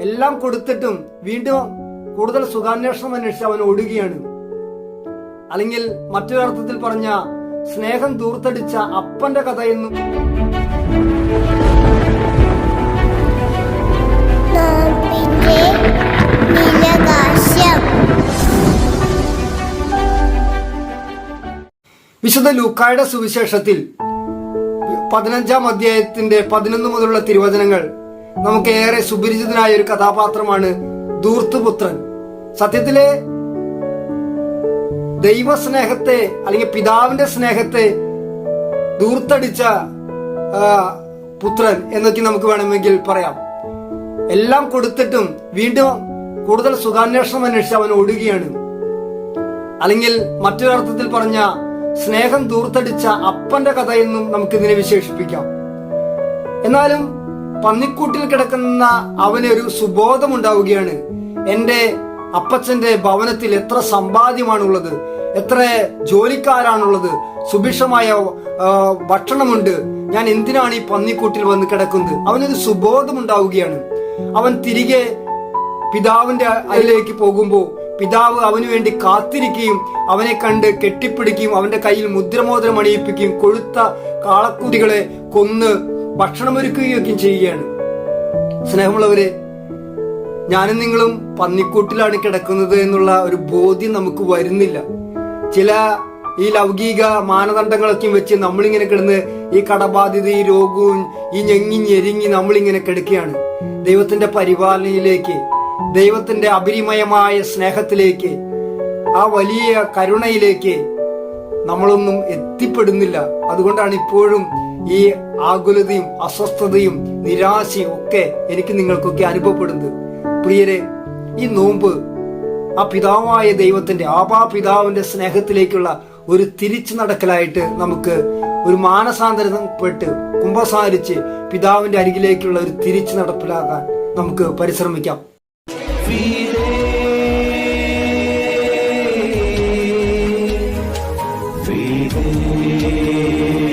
എല്ലാം കൊടുത്തിട്ടും വീണ്ടും കൂടുതൽ സുഖാന്വേഷണം അന്വേഷിച്ച് അവൻ ഓടുകയാണ്. അല്ലെങ്കിൽ മറ്റൊരർത്ഥത്തിൽ പറഞ്ഞ സ്നേഹം ദൂർത്തടിച്ച അപ്പന്റെ കഥയെന്നും വിശുദ്ധ ലൂക്കായുടെ സുവിശേഷത്തിൽ പതിനഞ്ചാം അധ്യായത്തിന്റെ പതിനൊന്ന് മുതലുള്ള തിരുവചനങ്ങൾ നമുക്ക് ഏറെ സുപരിചിതനായ ഒരു കഥാപാത്രമാണ് ദൂർത്തുപുത്രൻ സത്യത്തിലെ ദൈവസ്നേഹത്തെ അല്ലെങ്കിൽ പിതാവിന്റെ സ്നേഹത്തെ ദൂർത്തടിച്ച പുത്രൻ എന്നൊക്കെ നമുക്ക് വേണമെങ്കിൽ പറയാം. എല്ലാം കൊടുത്തിട്ടും വീണ്ടും കൂടുതൽ സുഖാന്വേഷണം അന്വേഷിച്ച് അവൻ ഓടുകയാണ്. അല്ലെങ്കിൽ മറ്റൊരർത്ഥത്തിൽ പറഞ്ഞ സ്നേഹം ദൂർത്തടിച്ച അപ്പന്റെ കഥയെന്നും നമുക്കിതിനെ വിശേഷിപ്പിക്കാം. എന്നാലും പന്നിക്കൂട്ടിൽ കിടക്കുന്ന അവന് ഒരു സുബോധമുണ്ടാവുകയാണ്. എന്റെ അപ്പച്ചന്റെ ഭവനത്തിൽ എത്ര സമ്പാദ്യമാണുള്ളത് എത്ര ജോലിക്കാരാണുള്ളത് സുഭിക്ഷമായ ഭക്ഷണമുണ്ട്. ഞാൻ എന്തിനാണ് ഈ പന്നിക്കൂട്ടിൽ വന്ന് കിടക്കുന്നത്? അവനൊരു സുബോധം ഉണ്ടാവുകയാണ് അവൻ തിരികെ പിതാവിന്റെ അതിലേക്ക് പോകുമ്പോൾ പിതാവ് അവന് വേണ്ടി കാത്തിരിക്കുകയും അവനെ കണ്ട് കെട്ടിപ്പിടിക്കുകയും അവന്റെ കയ്യിൽ മുദ്രമോദരം അണിയിപ്പിക്കുകയും കൊഴുത്ത കാളക്കുട്ടികളെ കൊന്ന് ഭക്ഷണമൊരുക്കുകയൊക്കെയും ചെയ്യുകയാണ്. സ്നേഹമുള്ളവരെ ഞാനും നിങ്ങളും പന്നിക്കൂട്ടിലാണ് കിടക്കുന്നത് എന്നുള്ള ഒരു ബോധ്യം നമുക്ക് വരുന്നില്ല. ചില ഈ ലൗകിക മാനദണ്ഡങ്ങളൊക്കെ വെച്ച് നമ്മളിങ്ങനെ കിടന്ന് ഈ കടബാധ്യത ഈ രോഗവും ഈ ഞെങ്ങി ഞെരിങ്ങി നമ്മളിങ്ങനെ കിടക്കുകയാണ്. ദൈവത്തിന്റെ പരിപാലനയിലേക്ക് ദൈവത്തിന്റെ അപരിമയമായ സ്നേഹത്തിലേക്ക് ആ വലിയ കരുണയിലേക്ക് നമ്മളൊന്നും എത്തിപ്പെടുന്നില്ല. അതുകൊണ്ടാണ് ഇപ്പോഴും ഈ ആകുലതയും അസ്വസ്ഥതയും നിരാശയും ഒക്കെ എനിക്ക് നിങ്ങൾക്കൊക്കെ അനുഭവപ്പെടുന്നത്. പ്രിയരെ ഈ നോമ്പ് ആ പിതാവായ ദൈവത്തിന്റെ ആപാ പിതാവിന്റെ സ്നേഹത്തിലേക്കുള്ള ഒരു തിരിച്ചു നടക്കലായിട്ട് നമുക്ക് ഒരു മാനസാന്തരപ്പെട്ട് കുംഭസാരിച്ച് പിതാവിന്റെ അരികിലേക്കുള്ള ഒരു തിരിച്ചു നടപ്പിലാകാൻ നമുക്ക് പരിശ്രമിക്കാം. Fide,